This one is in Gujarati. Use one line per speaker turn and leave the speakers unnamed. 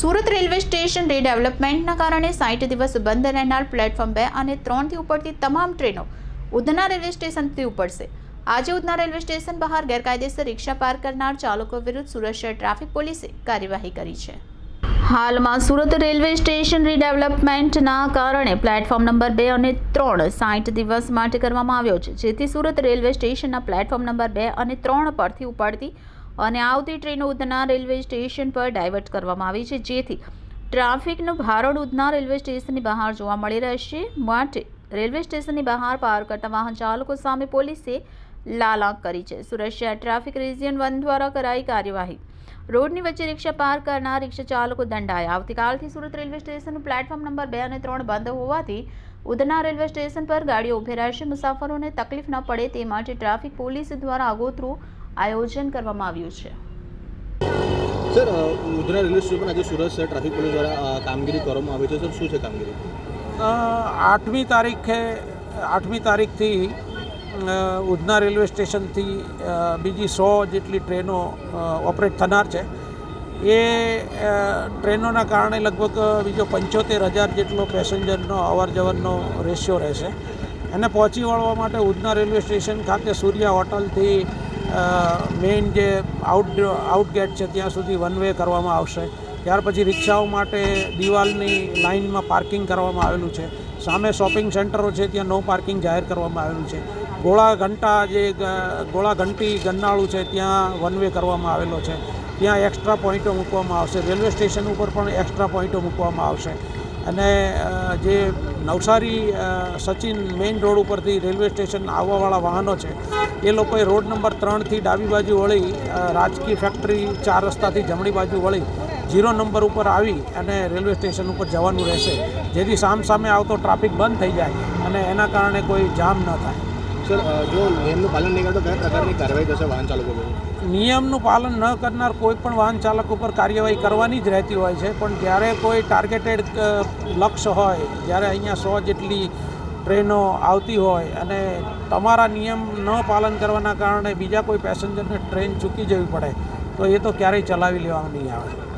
સુરત રેલવે સ્ટેશન રીડેવલપમેન્ટના કારણે સાઠ દિવસ બંધ રહેનાર પ્લેટફોર્મ બે અને ત્રણથી ઉપડતી તમામ ટ્રેનો ઉધના રેલવે સ્ટેશનથી ઉપડશે. આજે ઉધના રેલવે સ્ટેશન બહાર ગેરકાયદેસર રિક્ષા પાર્ક કરનાર ચાલકો વિરુદ્ધ સુરત શહેર ટ્રાફિક પોલીસે કાર્યવાહી કરી છે. હાલમાં સુરત રેલવે સ્ટેશન રીડેવલપમેન્ટના કારણે પ્લેટફોર્મ નંબર બે અને ત્રણ સાઠ દિવસ માટે કરવામાં આવ્યો છે, જેથી સુરત રેલવે સ્ટેશનના પ્લેટફોર્મ નંબર બે અને ત્રણ પરથી ઉપાડતી અને આવતી ટ્રેનો ઉધના રેલવે સ્ટેશન પર ડાયવર્ટ કરવામાં આવી છે. જેથી ટ્રાફિકનું ભારણ ઉધના રેલવે સ્ટેશનની બહાર જોવા મળી રહેશે. માટે રેલવે સ્ટેશનની બહાર પાર કરતા વાહન ચાલકો સામે પોલીસે લાલાંક કરી છે. સુરક્ષા ટ્રાફિક રિજિયન વન દ્વારા કરાઈ કાર્યવાહી. રોડની વચ્ચે રિક્ષા પાર કરનાર રિક્ષા ચાલકો દંડાયા. આવતીકાલથી સુરત રેલવે સ્ટેશનનું પ્લેટફોર્મ નંબર બે અને ત્રણ બંધ હોવાથી ઉધના રેલવે સ્ટેશન પર ગાડીઓ ઊભી રહેશે. મુસાફરોને તકલીફ ન પડે તે માટે ટ્રાફિક પોલીસ દ્વારા આગોતરું આયોજન કરવામાં આવ્યું છે.
સર મુદ્રા રેલવે સ્ટેશન પર આજે સુરત શહેર ટ્રાફિક પોલીસ દ્વારા કામગીરી કરવામાં આવી છે. સર શું છે કામગીરી?
આઠમી તારીખે આઠમી તારીખથી ઉધના રેલવે સ્ટેશનથી બીજી સો જેટલી ટ્રેનો ઓપરેટ થનાર છે. એ ટ્રેનોના કારણે લગભગ બીજો પંચોતેર હજાર જેટલો પેસેન્જરનો અવર જવરનો રેશિયો રહેશે. એને પહોંચી વળવા માટે ઉધના રેલવે સ્ટેશન ખાતે સૂર્યા હોટલથી મેઇન જે આઉટ આઉટગેટ છે ત્યાં સુધી વન વે કરવામાં આવશે. ત્યાર પછી રિક્ષાઓ માટે દિવાલની લાઇનમાં પાર્કિંગ કરવામાં આવેલું છે. સામે શોપિંગ સેન્ટરો છે, ત્યાં નો પાર્કિંગ જાહેર કરવામાં આવેલું છે. ગોળા ઘંટા જે ગોળા ઘંટી ગન્નાળું છે, ત્યાં વન વે કરવામાં આવેલો છે. ત્યાં એક્સ્ટ્રા પોઈન્ટો મૂકવામાં આવશે. રેલવે સ્ટેશન ઉપર પણ એક્સ્ટ્રા પોઈન્ટો મૂકવામાં આવશે. અને જે નવસારી સચિન મેઇન રોડ ઉપરથી રેલવે સ્ટેશન આવવાવાળા વાહનો છે, એ લોકોએ રોડ નંબર ત્રણથી ડાબી બાજુ વળી રાજકીય રાજકી ફેક્ટરી ચાર રસ્તાથી જમણી બાજુ વળી જીરો નંબર ઉપર આવી અને રેલવે સ્ટેશન ઉપર જવાનું રહેશે. જેથી સામ સામે આવતો ટ્રાફિક બંધ થઈ જાય અને એના કારણે કોઈ જામ ન થાય.
નિયમનું પાલન
નિયમનું પાલન ન કરનાર કોઈ પણ વાહન ચાલક ઉપર કાર્યવાહી કરવાની જ રહેતી હોય છે, પણ જ્યારે કોઈ ટાર્ગેટેડ લક્ષ્ય હોય, જ્યારે અહીંયા સો જેટલી ટ્રેનો આવતી હોય અને તમારા નિયમ ન પાલન કરવાના કારણે બીજા કોઈ પેસેન્જરને ટ્રેન ચૂકી જવી પડે, તો એ તો ક્યારેય ચલાવી લેવાનું નહીં આવે.